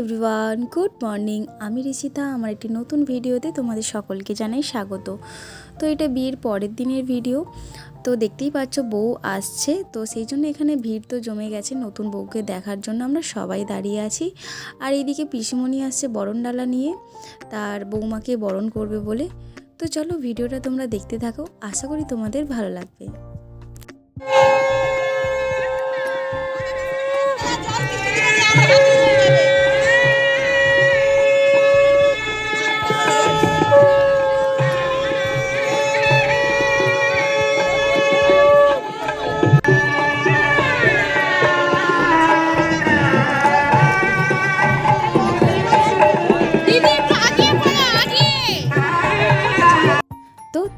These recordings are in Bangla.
Everyone, good morning. আমি রিষিতা আমার একটি নতুন ভিডিওতে তোমাদের সকলকে জানাই স্বাগত। তো এটা বিয়ের পরের দিনের ভিডিও। তো দেখতেই পাচ্ছ, বউ আসছে। তো সেই জন্য এখানে ভিড় তো জমে গেছে নতুন বউকে দেখার জন্য। আমরা সবাই দাঁড়িয়ে আছি। আর এইদিকে পিসিমণি আসছে বরণডালা নিয়ে। তার বৌমাকে বরণ করবে বলে। তো চলো ভিডিওটা তোমরা দেখতে থাকো। আশা করি তোমাদের ভালো লাগবে।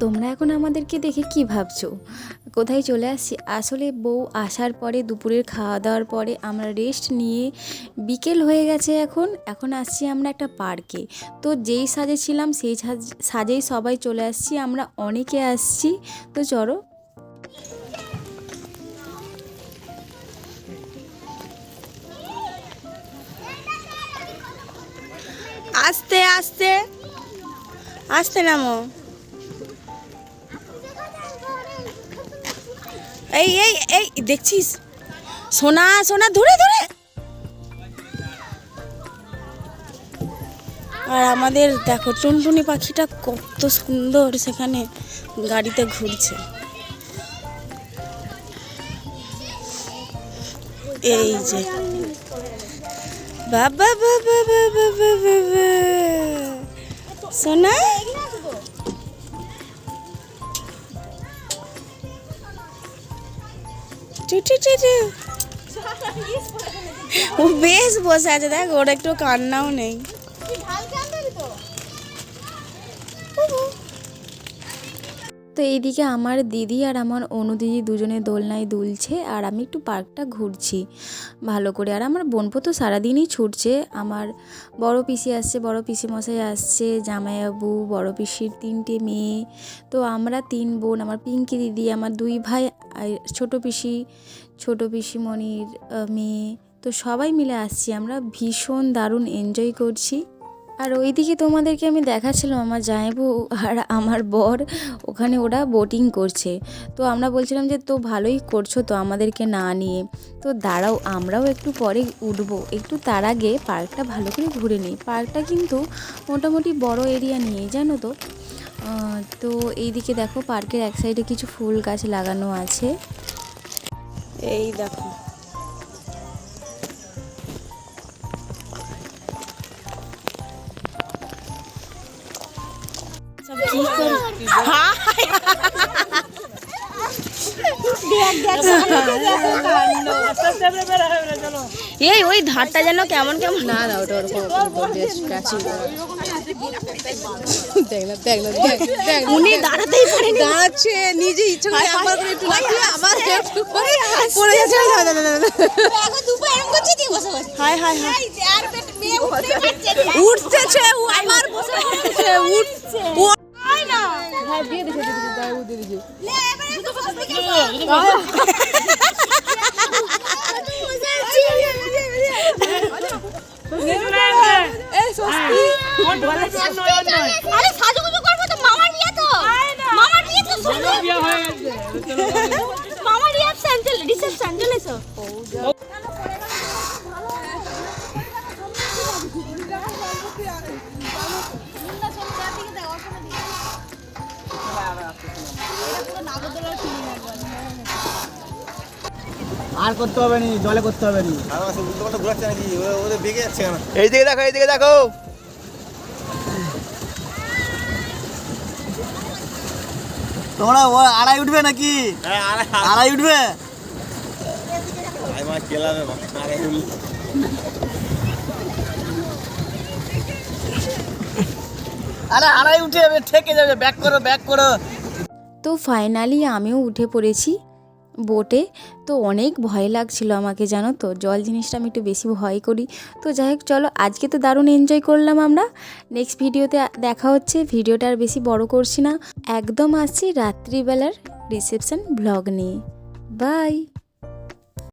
তোমরা এখন আমাদেরকে দেখে কি ভাবছ? কোথায় চলে আসছি? আসলে বউ আসার পরে, দুপুরের খাওয়া দাওয়ার পরে আমরা রেস্ট নিয়ে বিকেল হয়ে গেছে এখন। এখন আসছি আমরা একটা পার্কে। তো যেই সাজে ছিলাম, সেই সাজ- সাজেই সবাই চলে আসছি। আমরা অনেকে আসছি। তো চলো। আস্তে আস্তে। আস্তে নামো। এই এই এই, দেখছিস? সোনা সোনা, ধরে ধরে। আর আমাদের দেখো, টুনটুনি পাখিটা কত সুন্দর সেখানে গাড়িতে ঘুরছে। এই যে। বাবা বাবা বাবা বাবা বাবা। সোনা? ও বেশ বসে আছে দেখ ওর একটু কান্নাও নেই। তো এইদিকে আমার দিদি আর আমার অনুদিদি দুজনে দোলনায় দুলছে আর আমি একটু পার্কটা ঘুরছি ভালো করে। আর আমার বোনপো তো সারাদিনই ছুটছে। আমার বড় পিসি আসছে, বড় পিসি মশাই আসছে, জামাইবাবু, বড় পিসির তিনটে মেয়ে। তো আমরা তিন বোন, আমার পিঙ্কি দিদি, আমার দুই ভাই ছোটো পিসি, ছোটো পিসিমণির মেয়ে। তো সবাই মিলে আসছি। আমরা ভীষণ দারুণ এনজয় করছি। আর ওইদিকে তোমাদেরকে আমি দেখাচ্ছিলাম আমার জামাইবু আর আমার বর, ওখানে ওরা বোটিং করছে। তো আমরা বলছিলাম যে, তো ভালোই করছ তো আমাদেরকে না নিয়ে। তো দাঁড়াও, আমরাও একটু পরে উঠবো। একটু তার আগে পার্কটা ভালো করে ঘুরে নিই। পার্কটা কিন্তু মোটামুটি বড় এরিয়া নিয়ে, জানো তো? তো এইদিকে দেখো, পার্কের এক সাইডে কিছু ফুল গাছ লাগানো আছে। এই দেখো। এই ওই ধারটা যেন কেমন কেমন না না ওটা ওরকম উনি দাঁড়াতেই পারেন। দাঁড়াচ্ছে নিজে ইচ্ছা করে আমার করে একটু লাফিয়ে আবার একটু করে পড়ে যাচ্ছে। না না না না হাই হাই হাই উঠতেছে ও আমার বসে উঠছে। দিয়ে দিছে দিয়ে দিছে দাও দিয়ে দিছে। আরে সাজুগুজু করব তো মামার বিয়ে তো। মামার বিয়ে তো শোনো মামার আর করতে হবে নি জলে করতে হবে নি। এইদিকে দেখো এইদিকে দেখো। তোমরা ও আড়াই উঠবে নাকি? আড়াই উঠবে? আরে আড়াই উঠে যাবে ঠেকে যাবে ব্যাক করো ব্যাক করো। তো ফাইনালি আমিও উঠে পড়েছি বোটে তো অনেক ভয় লাগছিল আমাকে, জানো তো? জল জিনিসটা আমি একটু বেশি ভয় করি। তো যাই হোক, চলো, আজকে তো দারুণ এনজয় করলাম আমরা। নেক্সট ভিডিওতে দেখা হচ্ছে। ভিডিওটা আর বেশি বড় করছি না। একদম আসছি রাত্রিবেলার রিসেপশন ব্লগ নিয়ে। বাই